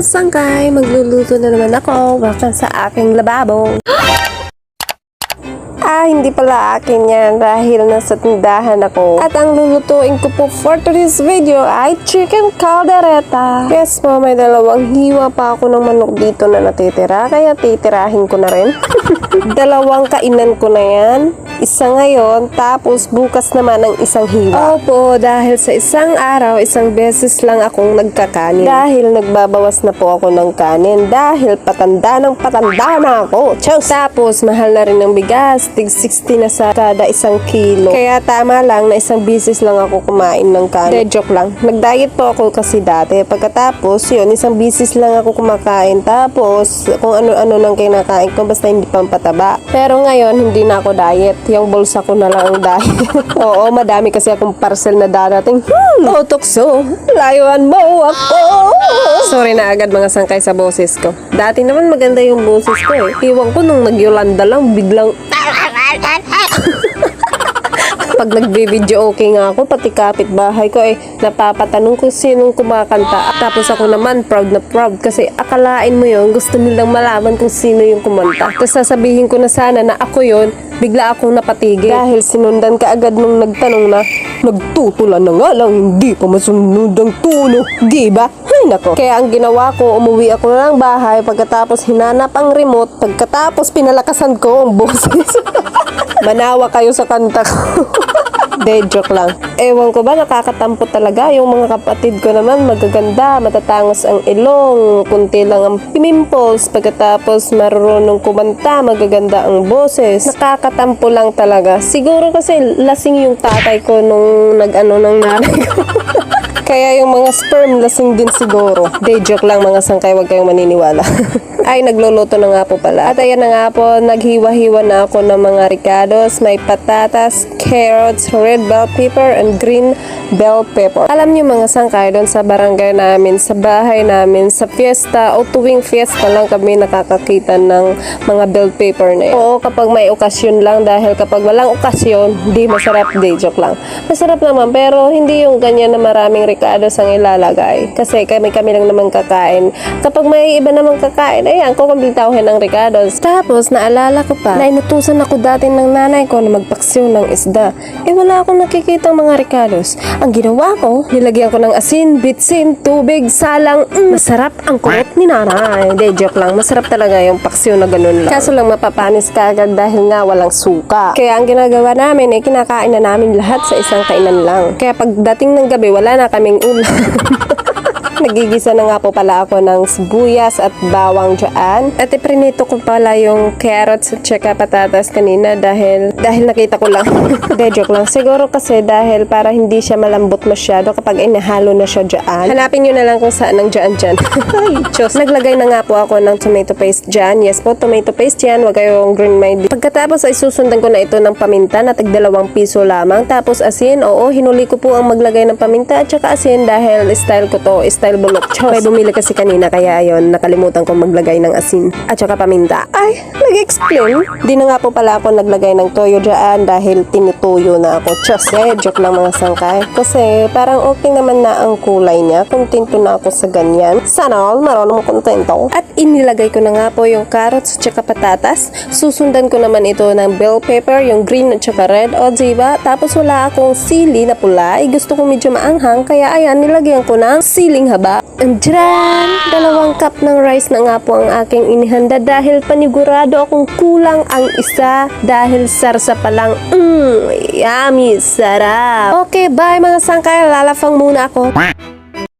mga sangkay, magluluto na naman ako. Welcome sa aking lababo. Ah, hindi pala akin yan dahil nasa tindahan ako. At ang lulutuin ko po for today's video ay chicken caldereta. Yes po, may dalawang hiwa pa ako ng manok dito na natitira, kaya titirahin ko na rin. dalawang kainan ko na yan. Isa ngayon, tapos bukas naman ang isang hiwa. Opo, dahil sa isang araw, isang beses lang akong nagkakanin. Dahil nagbabawas na po ako ng kanin. Dahil patanda ng patanda na ako. Cheers! Tapos, mahal na rin ng bigas. Tig 60 na sa kada isang kilo. Kaya tama lang na isang beses lang ako kumain ng kanin. De, joke lang. Nag-diet po ako kasi dati. Pagkatapos, yun, isang beses lang ako kumakain. Tapos, kung ano-ano nang kinakain ko, basta hindi pampataba. Pero ngayon, hindi na ako diet. Yung bulsa ko na lang ang diet. Oo, madami kasi akong parcel na darating. Hmm, oh, tukso. Layuan mo ako. Sorry na agad mga sangkay sa boses ko. Dati naman maganda yung boses ko eh. Iwan ko nung nag-Yolanda lang, biglang pag nagbe-video okay nga ako, pati kapitbahay ko eh, napapatanong kung sinong kumakanta. Tapos ako naman, proud na proud kasi akalain mo yon gusto nilang malaman kung sino yung kumanta. Tapos sasabihin ko na sana na ako yon bigla akong napatigil. Dahil sinundan ka agad nung nagtanong na, nagtutulan na nga lang, hindi pa masunod ang tuno. Di ba? Ay nako. Kaya ang ginawa ko, umuwi ako na ng bahay pagkatapos hinanap ang remote, pagkatapos pinalakasan ko ang boses. Manawa kayo sa kanta ko. De, joke lang. Ewan ko ba, nakakatampo talaga. Yung mga kapatid ko naman, magaganda, matatangos ang ilong, kunti lang ang pimples, pagkatapos marunong kumanta, magaganda ang boses. Nakakatampo lang talaga. Siguro kasi lasing yung tatay ko nung nag-ano ng nanay ko. Kaya yung mga sperm lasing din siguro. De, joke lang mga sangkay, wag kayong maniniwala. Ay, nagluluto na nga po pala. At ayan na nga po, naghiwa-hiwa na ako ng mga ricados. May patatas, carrots, red bell pepper, and green bell pepper. Alam niyo mga sangkay, doon sa barangay namin, sa bahay namin, sa fiesta o tuwing fiesta lang kami nakakakita ng mga bell pepper na yun. Oo, kapag may okasyon lang dahil kapag walang okasyon, di masarap, di joke lang. Masarap naman, pero hindi yung ganyan na maraming ricados ang ilalagay. Kasi kami-kami lang naman kakain. Kapag may iba namang kakain, ayan, kukumplitahin ng ricados. Tapos, naalala ko pa, na inutusan ako dati ng nanay ko na magpaksiw ng isda. Eh, wala akong nakikita mga ricados. Ang ginawa ko, nilagyan ko ng asin, bitsin, tubig, salang. Mm, masarap ang kulot ni nanay. Hindi, joke lang. Masarap talaga yung paksiw na ganun lang. Kaso lang mapapanis ka agad dahil nga walang suka. Kaya ang ginagawa namin, eh, kinakain na namin lahat sa isang kainan lang. Kaya pagdating ng gabi, wala na kaming ulam. Nagigisa na nga po pala ako ng sibuyas at bawang dyan. At iprinito ko pala yung carrots at saka patatas kanina dahil dahil nakita ko lang. De, joke lang. Siguro kasi dahil para hindi siya malambot masyado kapag inahalo na siya dyan. Hanapin nyo na lang kung saan ang dyan dyan. Ay, Diyos. Naglagay na nga po ako ng tomato paste dyan. Yes po, tomato paste yan. Huwag kayong green mind. Pagkatapos ay susundan ko na ito ng paminta na tig dalawang piso lamang. Tapos asin, oo, hinuli ko po ang maglagay ng paminta at saka asin dahil style ko to, style bulok. Diyos. May bumili kasi kanina kaya ayon nakalimutan kong maglagay ng asin at saka paminta. Ay, nag-explain. Di na nga po pala ako naglagay ng toyo dyan dahil tinutuyo na ako. Diyos, eh, joke lang mga sangkay. Kasi parang okay naman na ang kulay niya. Kontento na ako sa ganyan. Sana all marunong kontento. At inilagay ko na nga po yung carrots at saka patatas. Susundan ko naman ito ng bell pepper, yung green at saka red. O, diba? Tapos wala akong sili na pula. Eh, gusto ko medyo maanghang. Kaya ayan, nilagyan ko ng siling haba. Andyan! Dalawang cup ng rice na nga po ang aking inihanda dahil panigurado akong kulang ang isa dahil sarsa pa lang. Mmm, yummy, sarap. Okay, bye mga sangkay. Lalafang muna ako.